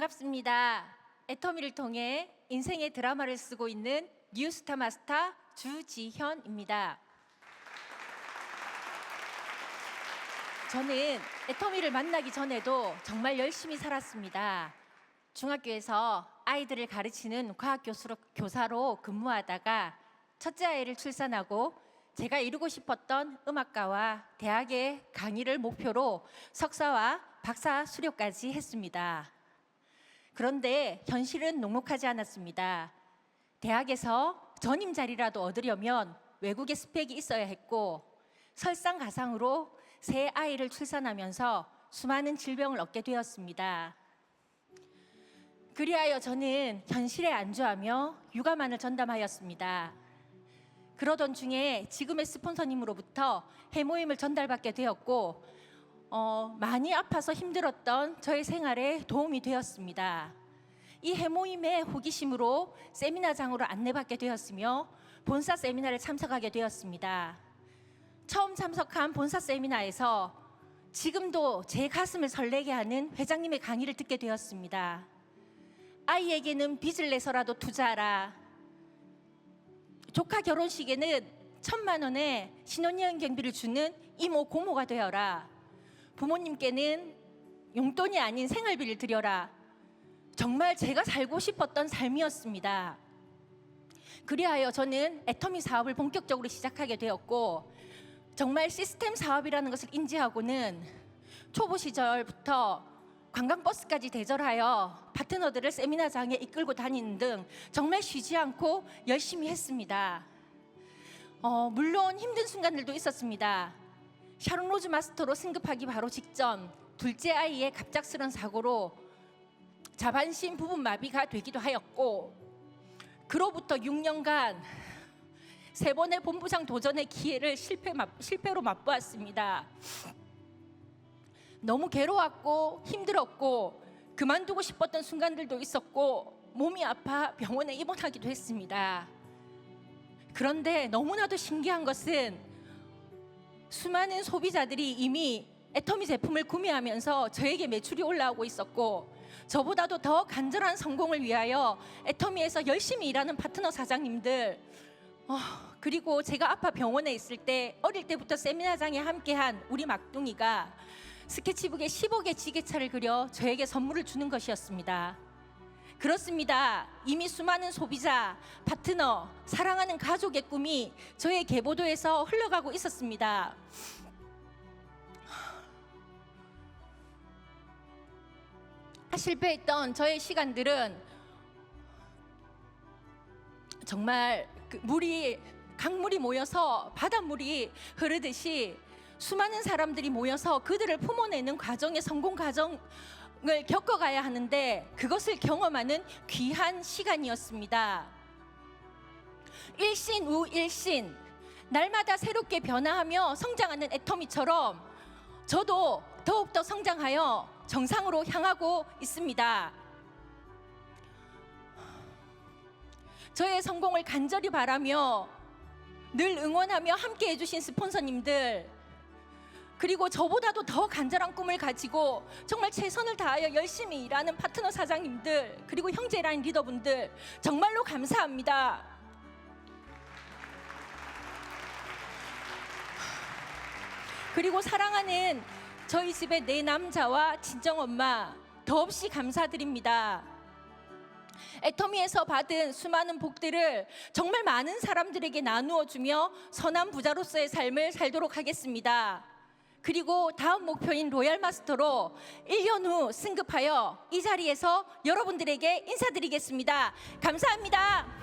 반갑습니다. 애터미를 통해 인생의 드라마를 쓰고 있는 뉴스타 마스터 주지현입니다. 저는 애터미를 만나기 전에도 정말 열심히 살았습니다. 중학교에서 아이들을 가르치는 과학 교수로, 교사로 근무하다가 첫째 아이를 출산하고 제가 이루고 싶었던 음악가와 대학의 강의를 목표로 석사와 박사 수료까지 했습니다. 그런데 현실은 녹록하지 않았습니다. 대학에서 전임 자리라도 얻으려면 외국의 스펙이 있어야 했고 설상가상으로 새 아이를 출산하면서 수많은 질병을 얻게 되었습니다. 그리하여 저는 현실에 안주하며 육아만을 전담하였습니다. 그러던 중에 지금의 스폰서님으로부터 해모임을 전달받게 되었고 어, 많이 아파서 힘들었던 저의 생활에 도움이 되었습니다. 이 해모임의 호기심으로 세미나장으로 안내받게 되었으며 본사 세미나를 참석하게 되었습니다. 처음 참석한 본사 세미나에서 지금도 제 가슴을 설레게 하는 회장님의 강의를 듣게 되었습니다. 아이에게는 빚을 내서라도 투자하라. 조카 결혼식에는 천만 원의 신혼여행 경비를 주는 이모 고모가 되어라. 부모님께는 용돈이 아닌 생활비를 드려라. 정말 제가 살고 싶었던 삶이었습니다. 그리하여 저는 애터미 사업을 본격적으로 시작하게 되었고 정말 시스템 사업이라는 것을 인지하고는 초보 시절부터 관광버스까지 대절하여 파트너들을 세미나장에 이끌고 다니는 등 정말 쉬지 않고 열심히 했습니다. 어, 물론 힘든 순간들도 있었습니다. 샤론 로즈 마스터로 승급하기 바로 직전 둘째 아이의 갑작스런 사고로 자반신 부분 마비가 되기도 하였고 그로부터 6년간 세 번의 본부장 도전의 기회를 실패, 실패로 맛보았습니다. 너무 괴로웠고 힘들었고 그만두고 싶었던 순간들도 있었고 몸이 아파 병원에 입원하기도 했습니다. 그런데 너무나도 신기한 것은 수많은 소비자들이 이미 애터미 제품을 구매하면서 저에게 매출이 올라오고 있었고 저보다도 더 간절한 성공을 위하여 애터미에서 열심히 일하는 파트너 사장님들 어, 그리고 제가 아파 병원에 있을 때 어릴 때부터 세미나장에 함께한 우리 막둥이가 스케치북에 10억의 지게차를 그려 저에게 선물을 주는 것이었습니다. 그렇습니다. 이미 수많은 소비자, 파트너, 사랑하는 가족의 꿈이 저의 계보도에서 흘러가고 있었습니다. 실패했던 저의 시간들은 정말 그 물이 강물이 모여서 바닷물이 흐르듯이 수많은 사람들이 모여서 그들을 품어내는 과정의 성공 과정 을 겪어가야 하는데 그것을 경험하는 귀한 시간이었습니다. 일신 우 일신 날마다 새롭게 변화하며 성장하는 애터미처럼 저도 더욱더 성장하여 정상으로 향하고 있습니다. 저의 성공을 간절히 바라며 늘 응원하며 함께 해주신 스폰서님들 그리고 저보다도 더 간절한 꿈을 가지고 정말 최선을 다하여 열심히 일하는 파트너 사장님들 그리고 형제라인 리더분들 정말로 감사합니다. 그리고 사랑하는 저희 집의 내 남자와 친정 엄마 더없이 감사드립니다. 애터미에서 받은 수많은 복들을 정말 많은 사람들에게 나누어 주며 선한 부자로서의 삶을 살도록 하겠습니다. 그리고 다음 목표인 로얄 마스터로 1년 후 승급하여 이 자리에서 여러분들에게 인사드리겠습니다. 감사합니다.